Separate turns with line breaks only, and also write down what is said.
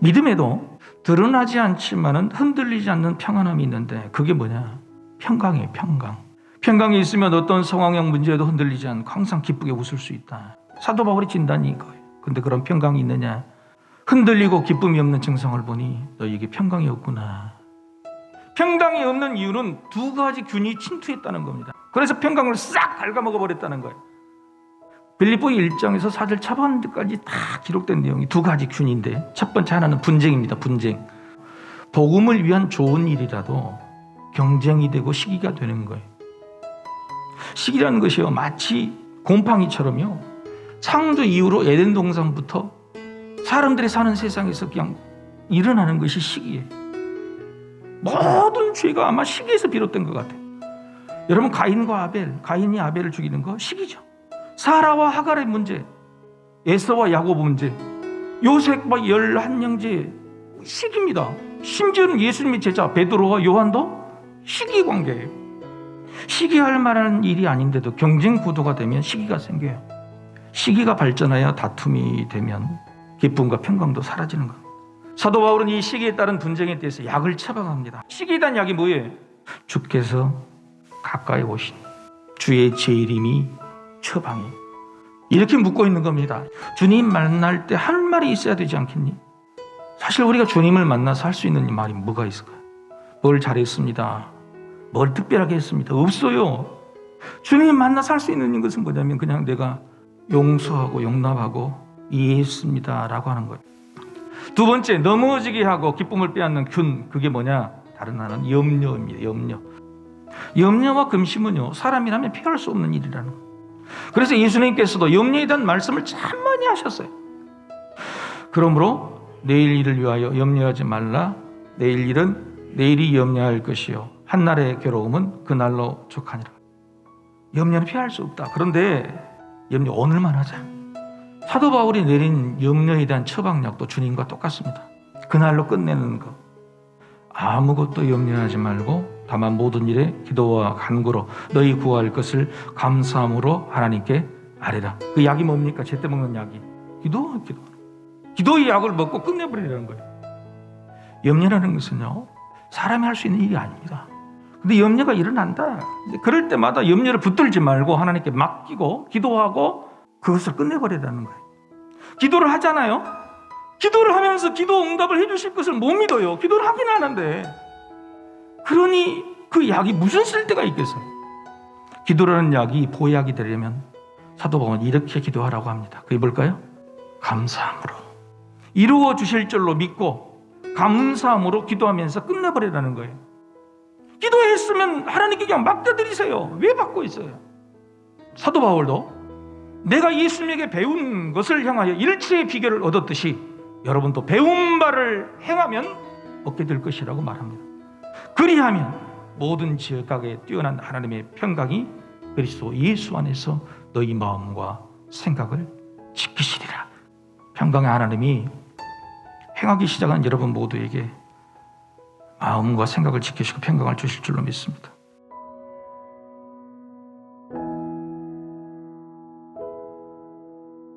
믿음에도 드러나지 않지만은 흔들리지 않는 평안함이 있는데 그게 뭐냐? 평강이에요, 평강. 평강이 있으면 어떤 상황형 문제에도 흔들리지 않고 항상 기쁘게 웃을 수 있다. 사도 바울의 진단이 이거예요. 근데 그런 평강이 있느냐? 흔들리고 기쁨이 없는 증상을 보니 너에게 평강이 없구나. 평강이 없는 이유는 두 가지 균이 침투했다는 겁니다. 그래서 평강을 싹 갉아먹어 버렸다는 거예요. 빌립보 1장에서 사절 차반까지 다 기록된 내용이 두 가지 균인데 첫 번째 하나는 분쟁입니다. 분쟁. 복음을 위한 좋은 일이라도 경쟁이 되고 시기가 되는 거예요. 시기라는 것이요 마치 곰팡이처럼요. 창조 이후로 에덴 동산부터 사람들이 사는 세상에서 그냥 일어나는 것이 시기예요. 모든 죄가 아마 시기에서 비롯된 것 같아요. 여러분 가인과 아벨, 가인이 아벨을 죽이는 거 시기죠. 사라와 하갈의 문제, 에서와 야곱 문제, 요셉과 열한 형제 시기입니다. 심지어는 예수님의 제자 베드로와 요한도 시기 관계예요. 시기할 만한 일이 아닌데도 경쟁 구도가 되면 시기가 생겨요. 시기가 발전하여 다툼이 되면 기쁨과 평강도 사라지는 겁니다. 사도 바울은 이 시기에 따른 분쟁에 대해서 약을 처방합니다. 시기에 약이 뭐예요? 주께서 가까이 오신 주의 재림이 처방이 이렇게 묻고 있는 겁니다. 주님 만날 때 할 말이 있어야 되지 않겠니? 사실 우리가 주님을 만나서 할 수 있는 말이 뭐가 있을까요? 뭘 잘했습니다. 뭘 특별하게 했습니다. 없어요. 주님 만나서 할 수 있는 것은 뭐냐면 그냥 내가 용서하고 용납하고 이해했습니다 라고 하는 거예요. 두 번째 넘어지게 하고 기쁨을 빼앗는 균 그게 뭐냐? 다른 하나는 염려입니다. 염려. 염려와 근심은요 사람이라면 피할 수 없는 일이라는 거예요. 그래서 예수님께서도 염려에 대한 말씀을 참 많이 하셨어요. 그러므로 내일 일을 위하여 염려하지 말라. 내일 일은 내일이 염려할 것이요. 한날의 괴로움은 그날로 족하니라. 염려는 피할 수 없다. 그런데 염려 오늘만 하자. 사도 바울이 내린 염려에 대한 처방약도 주님과 똑같습니다. 그날로 끝내는 것. 아무것도 염려하지 말고 다만 모든 일에 기도와 간구로 너희 구할 것을 감사함으로 하나님께 아뢰라. 그 약이 뭡니까? 제때 먹는 약이 기도, 기도. 기도의 약을 먹고 끝내버리라는 거예요. 염려라는 것은요 사람이 할 수 있는 일이 아닙니다. 근데 염려가 일어난다. 그럴 때마다 염려를 붙들지 말고 하나님께 맡기고 기도하고 그것을 끝내버리라는 거예요. 기도를 하잖아요. 기도를 하면서 기도 응답을 해주실 것을 못 믿어요. 기도를 하긴 하는데 그러니 그 약이 무슨 쓸데가 있겠어요? 기도라는 약이 보약이 되려면 사도 바울은 이렇게 기도하라고 합니다. 그게 뭘까요? 감사함으로 이루어 주실 줄로 믿고 감사함으로 기도하면서 끝내버리라는 거예요. 기도했으면 하나님께 그냥 맡겨드리세요. 왜 받고 있어요? 사도 바울도 내가 예수님에게 배운 것을 향하여 일체의 비결을 얻었듯이 여러분도 배운 바를 행하면 얻게 될 것이라고 말합니다. 그리하면 모든 지역각에 뛰어난 하나님의 평강이 그리스도 예수 안에서 너희 마음과 생각을 지키시리라. 평강의 하나님이 행하기 시작한 여러분 모두에게 마음과 생각을 지키시고 평강을 주실 줄로 믿습니다.